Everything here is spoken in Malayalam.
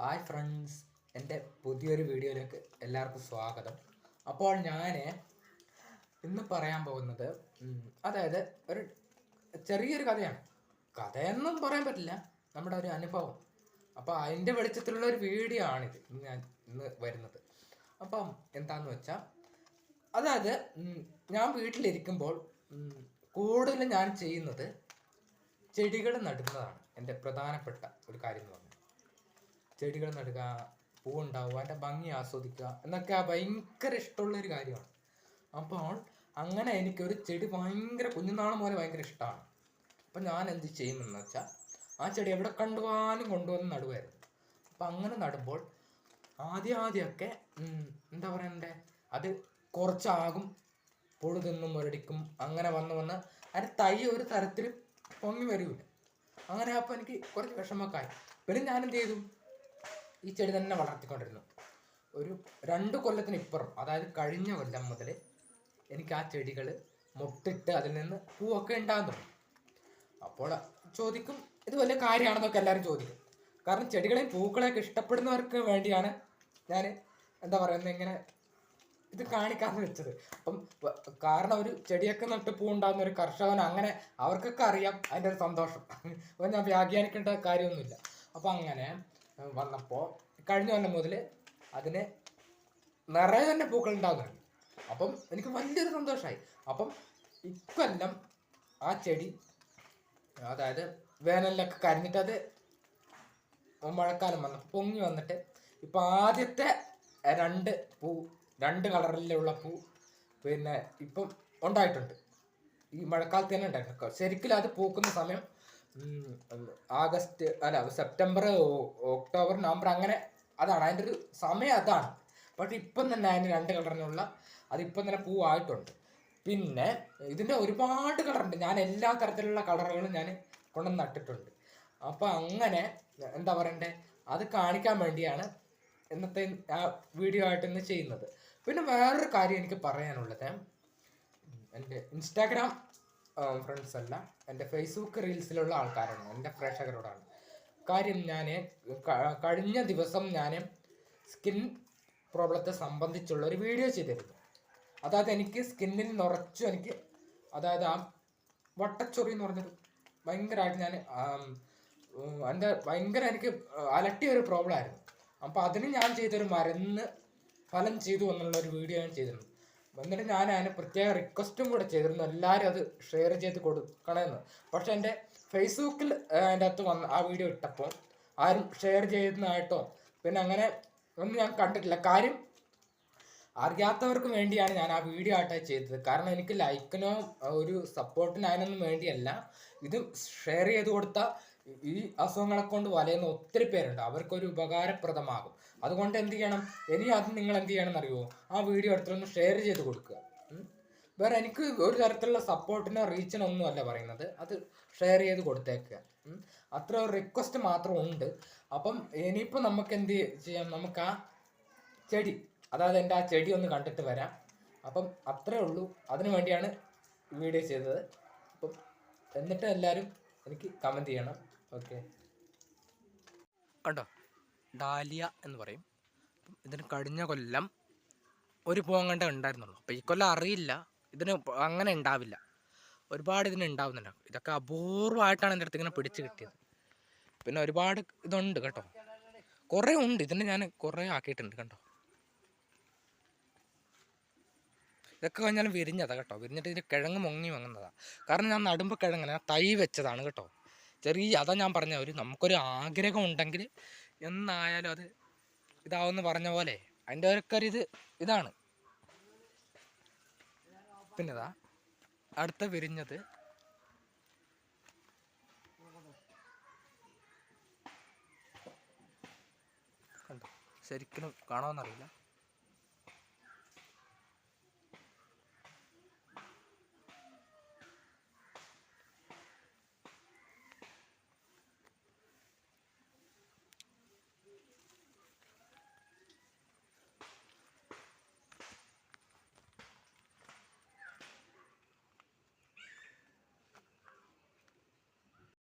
ഹായ് ഫ്രണ്ട്സ് എന്റെ പുതിയൊരു വീഡിയോയിലേക്ക് എല്ലാവർക്കും സ്വാഗതം. അപ്പോൾ ഞാൻ ഇന്ന് പറയാൻ പോകുന്നത് അതായത് ഒരു ചെറിയൊരു കഥയാണ്. കഥയെന്നും പറയാൻ പറ്റില്ല. നമ്മുടെ ഒരു അനുഭവം. അപ്പോൾ അതിന്റെ വെളിച്ചത്തിലുള്ള ഒരു വീഡിയോ ആണിത് ഞാൻ ഇന്ന് വരുന്നത്. അപ്പം എന്താണെന്ന് വെച്ചാൽ അതായത് ഞാൻ വീട്ടിലിരിക്കുമ്പോൾ കൂടുതലും ഞാൻ ചെയ്യുന്നത് ചെടികൾ നടുന്നതാണ്. എന്റെ പ്രധാനപ്പെട്ട ഒരു കാര്യം എന്ന് പറഞ്ഞാൽ. ചെടികൾ നടുക പൂവുണ്ടാവുക അതിന്റെ ഭംഗി ആസ്വദിക്കുക എന്നൊക്കെ ഭയങ്കര ഇഷ്ടമുള്ള ഒരു കാര്യമാണ്. അപ്പോൾ അങ്ങനെ എനിക്കൊരു ചെടി ഭയങ്കര കുഞ്ഞുനാളം പോലെ ഭയങ്കര ഇഷ്ടമാണ് അപ്പം ഞാൻ എന്ത് ചെയ്യുന്നതെന്ന് വെച്ചാൽ ആ ചെടി എവിടെ കണ്ടുപോകാനും കൊണ്ടുവന്ന് നടുവായിരുന്നു. അപ്പം അങ്ങനെ നടുമ്പോൾ ആദ്യം ആദ്യമൊക്കെ എന്താ പറയണ്ടേ അത് കുറച്ചാകും പുഴു തിന്നും മുരടിക്കും അങ്ങനെ വന്ന് വന്ന് അതിന്റെ തൈ ഒരു തരത്തിൽ പൊങ്ങി വരൂല. അങ്ങനെ അപ്പോൾ എനിക്ക് കുറച്ച് വിഷമമൊക്കെ ആയി. പിന്നെ ഞാൻ എന്ത് ചെയ്തു? ഈ ചെടി തന്നെ വളർത്തിക്കൊണ്ടിരുന്നു. ഒരു രണ്ട് കൊല്ലത്തിന് ഇപ്പുറം അതായത് കഴിഞ്ഞ കൊല്ലം മുതൽ എനിക്ക് ആ ചെടികൾ മുട്ടിട്ട് അതിൽ നിന്ന് പൂവൊക്കെ ഉണ്ടാകാൻ തുടങ്ങി. അപ്പോൾ ചോദിക്കും ഇത് വലിയ കാര്യമാണെന്നൊക്കെ എല്ലാവരും ചോദിക്കും. കാരണം ചെടികളെയും പൂക്കളെയൊക്കെ ഇഷ്ടപ്പെടുന്നവർക്ക് വേണ്ടിയാണ് ഞാൻ എന്താ പറയുന്നത് ഇങ്ങനെ ഇത് കാണിക്കാന്ന് വെച്ചത്. അപ്പം കാരണം ഒരു ചെടിയൊക്കെ നട്ട് പൂ ഉണ്ടാകുന്ന ഒരു കർഷകൻ അങ്ങനെ അവർക്കൊക്കെ അറിയാം അതിന്റെ ഒരു സന്തോഷം. അപ്പം ഞാൻ വ്യാഖ്യാനിക്കേണ്ട കാര്യമൊന്നുമില്ല. അപ്പം അങ്ങനെ വന്നപ്പോൾ കഴിഞ്ഞ കൊല്ലം മുതൽ അതിന് നിറയെ തന്നെ പൂക്കൾ ഉണ്ടാകുന്നുണ്ട്. അപ്പം എനിക്ക് വലിയൊരു സന്തോഷമായി അപ്പം ഇക്കൊല്ലം ആ ചെടി അതായത് വേനലിലൊക്കെ കരിഞ്ഞിട്ട് അത് മഴക്കാലം വന്നു പൊങ്ങി വന്നിട്ട് ഇപ്പം ആദ്യത്തെ രണ്ട് പൂ രണ്ട് കളറിലുള്ള പൂ പിന്നെ ഇപ്പം ഉണ്ടായിട്ടുണ്ട്. ഈ മഴക്കാലത്ത് തന്നെ ഉണ്ടായിരുന്നു. ശരിക്കും അത് പൂക്കുന്ന സമയം ആഗസ്റ്റ് അല്ല സെപ്റ്റംബർ ഒക്ടോബർ നവംബർ അങ്ങനെ അതാണ്. അതിന്റെ ഒരു സമയം അതാണ്. ബട്ട് ഇപ്പം തന്നെ അതിന് രണ്ട് കളറിനുള്ള അതിപ്പം തന്നെ പൂവായിട്ടുണ്ട്. പിന്നെ ഇതിന്റെ ഒരുപാട് കളറുണ്ട് ഞാൻ എല്ലാ തരത്തിലുള്ള കളറുകളും ഞാൻ കൊണ്ടുവന്ന് നട്ടിട്ടുണ്ട് അപ്പം അങ്ങനെ എന്താ പറയണ്ടേ? അത് കാണിക്കാൻ വേണ്ടിയാണ് ഇന്നത്തെ ആ വീഡിയോ ആയിട്ട് ഇന്ന് ചെയ്യുന്നത്. പിന്നെ വേറൊരു കാര്യം എനിക്ക് പറയാനുള്ളത്. എന്റെ ഇൻസ്റ്റാഗ്രാം ഫ്രണ്ട്സ് അല്ല. എന്റെ ഫേസ്ബുക്ക് റീൽസിലുള്ള ആൾക്കാരാണ്. എന്റെ പ്രേക്ഷകരോടാണ്. കാര്യം ഞാൻ കഴിഞ്ഞ ദിവസം ഞാൻ സ്കിൻ പ്രോബ്ലത്തെ സംബന്ധിച്ചുള്ള ഒരു വീഡിയോ ചെയ്തിരുന്നു. അതായത് എനിക്ക് സ്കിന്നിൽ നിറച്ചു എനിക്ക് അതായത് ആ വട്ടച്ചൊറി എന്ന് പറഞ്ഞൊരു ഭയങ്കരമായിട്ട് ഞാൻ എന്റെ ഭയങ്കര എനിക്ക് അലട്ടിയ ഒരു പ്രോബ്ലം ആയിരുന്നു. അപ്പോൾ അതിന് ഞാൻ ചെയ്തൊരു മരുന്ന് ഫലം ചെയ്തു എന്നുള്ള ഒരു വീഡിയോ ഞാൻ ചെയ്തിരുന്നു. എന്നിട്ട് ഞാൻ അതിന് പ്രത്യേക റിക്വസ്റ്റും കൂടെ ചെയ്തിരുന്നു. എല്ലാവരും അത് ഷെയർ ചെയ്ത് കൊടുക്കണമെന്ന് പക്ഷെ എന്റെ ഫേസ്ബുക്കിൽ അതിന്റെ അകത്ത് വന്ന് ആ വീഡിയോ ഇട്ടപ്പോൾ ആരും ഷെയർ ചെയ്യുന്നതായിട്ടോ പിന്നെ അങ്ങനെ ഒന്നും ഞാൻ കണ്ടിട്ടില്ല. കാര്യം അറിയാത്തവർക്ക് വേണ്ടിയാണ് ഞാൻ ആ വീഡിയോ ആയിട്ട് ചെയ്തത്. കാരണം എനിക്ക് ലൈക്കിനോ ഒരു സപ്പോർട്ടിനോ അതിനൊന്നും വേണ്ടിയല്ല. ഇത് ഷെയർ ചെയ്ത് കൊടുത്ത ഈ അസുഖങ്ങളെ കൊണ്ട് വലയുന്ന ഒത്തിരി പേരുണ്ട്. അവർക്കൊരു ഉപകാരപ്രദമാകും. അതുകൊണ്ട് എന്ത് ചെയ്യണം? ഇനി അത് നിങ്ങൾ എന്ത് ചെയ്യണം എന്നറിയുമോ ആ വീഡിയോ എടുത്തൊന്ന് ഷെയർ ചെയ്ത് കൊടുക്കുക. വേറെ എനിക്ക് ഒരു തരത്തിലുള്ള സപ്പോർട്ടിനോ റീച്ചിനോ ഒന്നും അല്ല പറയുന്നത്. അത് ഷെയർ ചെയ്ത് കൊടുത്തേക്കുക. അത്ര ഒരു റിക്വസ്റ്റ് മാത്രം ഉണ്ട്. അപ്പം ഇനിയിപ്പോൾ നമുക്ക് എന്ത് ചെയ്യാം? നമുക്ക് ആ ചെടി അതായത് എന്റെ ആ ചെടി ഒന്ന് കണ്ടിട്ട് വരാം. അപ്പം അത്രേ ഉള്ളൂ. അതിനു വേണ്ടിയാണ് വീഡിയോ ചെയ്തത്. അപ്പം എന്നിട്ട് എല്ലാവരും എനിക്ക് കമന്റ് ചെയ്യണം. ഓക്കെ. കണ്ടോ? ഡാലിയ എന്ന് പറയും. ഇതിന് കഴിഞ്ഞ കൊല്ലം ഒരു പോങ്ങണ്ട ഉണ്ടായിരുന്നുള്ളൂ. അപ്പോൾ ഈ കൊല്ലം അറിയില്ല. ഇതിന് അങ്ങനെ ഉണ്ടാവില്ല. ഒരുപാട് ഇതിന് ഉണ്ടാവുന്നുണ്ട്. ഇതൊക്കെ അപൂർവമായിട്ടാണ് എന്റെ അടുത്ത് ഇങ്ങനെ പിടിച്ച് കിട്ടിയത്. പിന്നെ ഒരുപാട് ഇതുണ്ട് കേട്ടോ. കുറേ ഉണ്ട്. ഇതിന് ഞാൻ കുറേ ആക്കിയിട്ടുണ്ട് കേട്ടോ ഇതൊക്കെ കഴിഞ്ഞാലും വിരിഞ്ഞതാ കേട്ടോ. വിരിഞ്ഞിട്ട് ഇതിന് കിഴങ്ങ് മുങ്ങി വാങ്ങുന്നതാണ് കാരണം ഞാൻ നടുമ്പോൾ കിഴങ്ങനെ തൈ വെച്ചതാണ് കേട്ടോ. ചെറിയ അതാ ഞാൻ പറഞ്ഞ ഒരു നമുക്കൊരു ആഗ്രഹം ഉണ്ടെങ്കിൽ എന്നായാലും അത് ഇതാവുമെന്ന് പറഞ്ഞ പോലെ അതിന്റെ ഒക്കെ ഒരു ഇത് ഇതാണ്. പിന്നെതാ അടുത്ത വിരിഞ്ഞത്. ശരിക്കും കാണുമെന്നറിയില്ല